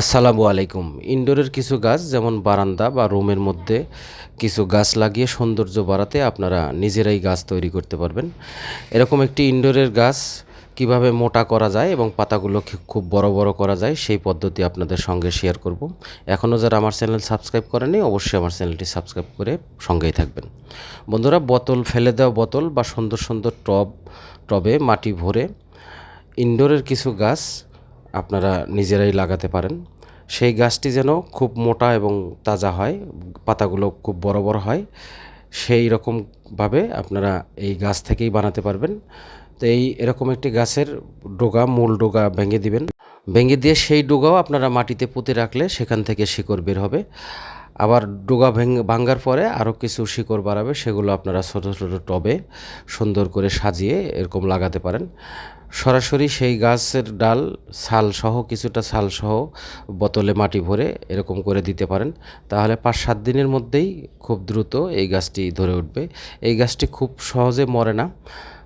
আসসালামু আলাইকুম। ইনডোরের কিছু গাছ, যেমন বারান্দা বা রুমের মধ্যে কিছু গাছ লাগিয়ে সৌন্দর্য বাড়াতে আপনারা নিজেরাই গাছ তৈরি করতে পারবেন। এরকম একটি ইনডোরের গাছ কীভাবে মোটা করা যায় এবং পাতাগুলো খুব বড় বড় করা যায়, সেই পদ্ধতি আপনাদের সঙ্গে শেয়ার করব। এখনও যারা আমার চ্যানেল সাবস্ক্রাইব করেনি অবশ্যই আমার চ্যানেলটি সাবস্ক্রাইব করে সঙ্গেই থাকবেন। বন্ধুরা, বোতল, ফেলে দেওয়া বোতল বা সুন্দর সুন্দর টব, টবে মাটি ভরে ইনডোরের কিছু গাছ আপনারা নিজেরাই লাগাতে পারেন। সেই গাছটি যেন খুব মোটা এবং তাজা হয়, পাতাগুলো খুব বড় বড় হয়, সেই রকমভাবে আপনারা এই গাছ থেকেই বানাতে পারবেন। তো এই এরকম একটি গাছের ডোগা, মূল ডোগা ভেঙে দিবেন। ভেঙে দিয়ে সেই ডোগাও আপনারা মাটিতে পুঁতে রাখলে সেখান থেকে শিকড় বের হবে। আবার ডোগা ভেঙ ভাঙ্গার পরে আরও কিছু শিকড় বাড়াবে, সেগুলো আপনারা ছোটো ছোটো টবে সুন্দর করে সাজিয়ে এরকম লাগাতে পারেন। সরাসরি সেই গাছের ডাল, ছাল সহ, কিছুটা ছাল সহ বোতলে মাটি ভরে এরকম করে দিতে পারেন। তাহলে পাঁচ সাত দিনের মধ্যেই খুব দ্রুত এই গাছটি ধরে উঠবে। এই গাছটি খুব সহজে মরে না।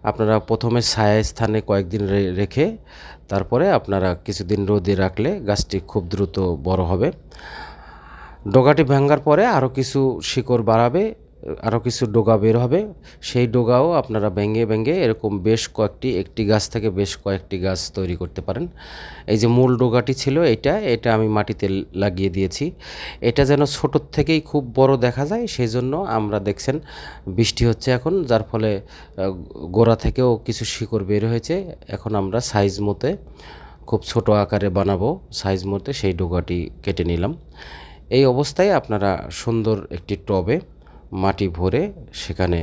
আপনারা প্রথমে ছায়া স্থানে কয়েকদিন রেখে তারপরে আপনারা কিছুদিন রোদে রাখলে গাছটি খুব দ্রুত বড় হবে। ডোগাটি ভাঙ্গার পরে আরও কিছু শিকড় বাড়াবে আরও কিছু ডোগা বের হবে। সেই ডোগাও আপনারা ভেঙে ভেঙে এরকম বেশ কয়েকটি, একটি গাছ থেকে বেশ কয়েকটি গাছ তৈরি করতে পারেন। এই যে মূল ডোগাটি ছিল এটা এটা আমি মাটিতে লাগিয়ে দিয়েছি। এটা যেন ছোটোর থেকেই খুব বড় দেখা যায়, সেই জন্য আমরা দেখছেন বৃষ্টি হচ্ছে এখন, যার ফলে গোড়া থেকেও কিছু শিকড় বের হয়েছে। এখন আমরা সাইজ মতে খুব ছোট আকারে বানাবো। সাইজ মতে সেই ডোগাটি কেটে নিলাম। এই অবস্থায় আপনারা সুন্দর একটি টবে মাটি ভরে সেখানে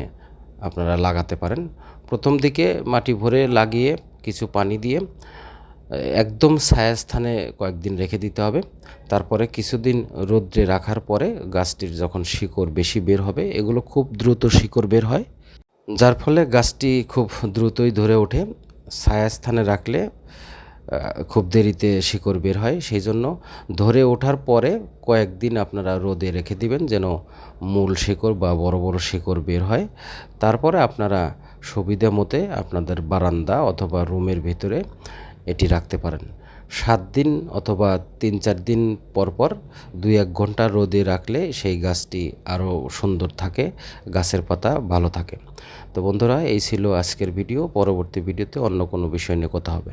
আপনারা লাগাতে পারেন। প্রথম দিকে মাটি ভরে লাগিয়ে কিছু পানি দিয়ে একদম ছায়া স্থানে কয়েকদিন রেখে দিতে হবে। তারপরে কিছুদিন রোদ্রে রাখার পরে গাছটির যখন শিকড় বেশি বের হবে, এগুলো খুব দ্রুত শিকড় বের হয়। যার ফলে গাছটি খুব দ্রুতই ধরে ওঠে। ছায়া স্থানে রাখলে খুব দেরিতে শিকড় বের হয়, সেই জন্য ধরে ওঠার পরে কয়েকদিন আপনারা রোদে রেখে দিবেন যেন মূল শিকড় বা বড় বড় শিকড় বের হয়। তারপরে আপনারা সুবিধা মতে আপনাদের বারান্দা অথবা রুমের ভিতরে এটি রাখতে পারেন। সাত দিন অথবা তিন চার দিন পর পর দুই এক ঘণ্টা রোদে রাখলে সেই গাছটি আরও সুন্দর থাকে, গাছের পাতা ভালো থাকে। তো বন্ধুরা, এই ছিল আজকের ভিডিও। পরবর্তী ভিডিওতে অন্য কোনো বিষয় নিয়ে কথা হবে।